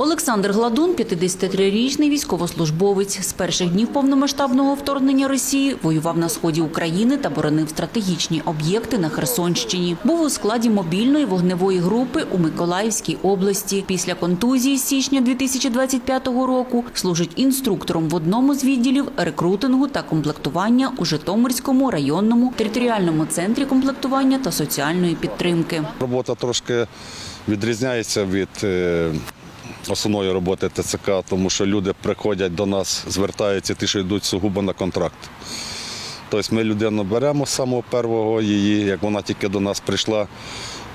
Олександр Гладун, 53-річний військовослужбовець. З перших днів повномасштабного вторгнення Росії воював на сході України та боронив стратегічні об'єкти на Херсонщині. Був у складі мобільної вогневої групи у Миколаївській області. Після контузії з січня 2025 року служить інструктором в одному з відділів рекрутингу та комплектування у Житомирському районному територіальному центрі комплектування та соціальної підтримки. Робота трошки відрізняється від е, основної роботи ТЦК, тому що люди приходять до нас, звертаються ті, що йдуть сугубо на контракт. Тобто ми людину беремо з самого першого її, як вона тільки до нас прийшла,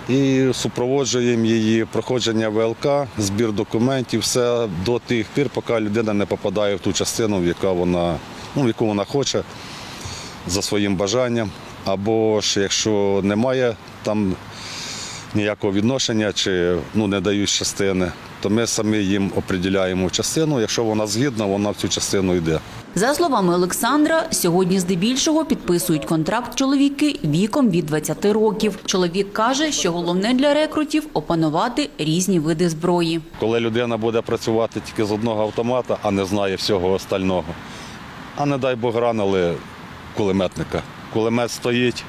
і супроводжуємо її проходження ВЛК, збір документів, все до тих пір, поки людина не попадає в ту частину, в яку вона, ну, в яку вона хоче за своїм бажанням. Або ж якщо немає там ніякого відношення чи ну, не дають частини, то ми самі їм определяємо частину. Якщо вона згідна, вона в цю частину йде. За словами Олександра, сьогодні здебільшого підписують контракт чоловіки віком від 20 років. Чоловік каже, що головне для рекрутів опанувати різні види зброї. Коли людина буде працювати тільки з одного автомата, а не знає всього остального, а не дай Бог ранили кулеметника. Кулемет стоїть,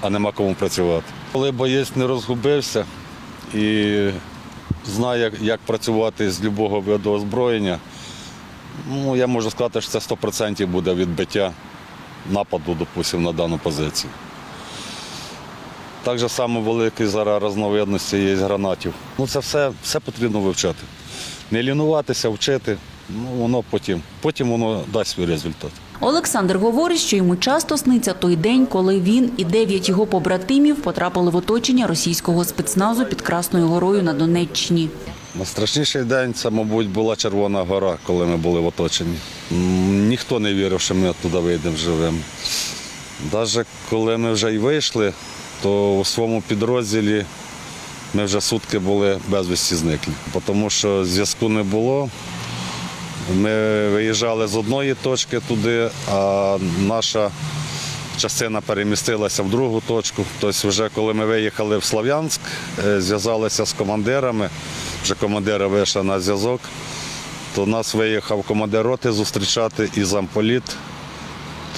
а нема кому працювати. Коли боєць не розгубився і знає, як- працювати з будь-якого виду озброєння, ну, я можу сказати, що це 100% буде відбиття нападу, допустимо, на дану позицію. Так само великі зараз різновидності є гранатів. Ну, це все, все потрібно вивчати. Не лінуватися, вчити, ну, воно потім, потім воно дасть свій результат. Олександр говорить, що йому часто сниться той день, коли він і дев'ять його побратимів потрапили в оточення російського спецназу під Красною горою на Донеччині. Найстрашніший день це, мабуть, була Червона гора, коли ми були в оточенні. Ніхто не вірив, що ми туди вийдемо живими. Навіть коли ми вже й вийшли, то у своєму підрозділі ми вже сутки були безвісті зниклі, тому що зв'язку не було. Ми виїжджали з одної точки туди, а наша частина перемістилася в другу точку. Тобто, вже коли ми виїхали в Слов'янськ, е, зв'язалися з командирами, вже командири вийшли на зв'язок, то нас виїхав командир роти зустрічати і замполіт.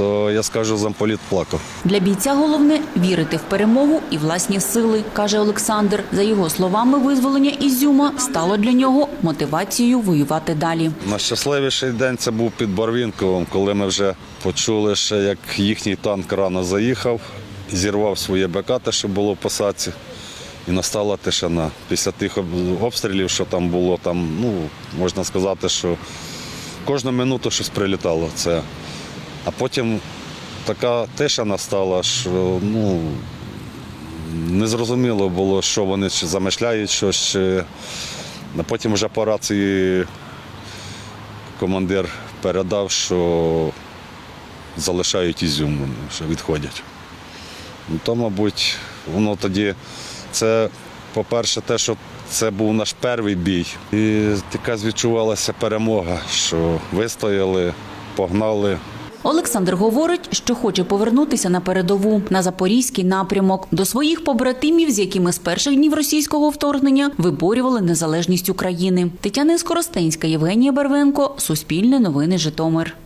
То я скажу, замполіт плакав. Для бійця головне вірити в перемогу і власні сили, каже Олександр. За його словами, визволення Ізюма стало для нього мотивацією воювати далі. Найщасливіший день це був під Барвінковим, коли ми вже почули, ще, як їхній танк рано заїхав, зірвав своє БК, те, що було в посадці, і настала тишина. Після тих обстрілів, що там було, там, ну, можна сказати, що кожну минуту щось прилітало. Це. А потім така тиша настала, що ну, незрозуміло було, що вони замишляють щось. Чи... А потім вже по рації командир передав, що залишають ізюм, що відходять. Ну, То, мабуть, воно тоді, це, по-перше, те, що це був наш перший бій. І така відчувалася перемога, що вистояли, погнали. Олександр говорить, що хоче повернутися на передову на запорізький напрямок до своїх побратимів, з якими з перших днів російського вторгнення виборювали незалежність України. Тетяна Скоростенська, Євгенія Барвенко, Суспільне новини, Житомир.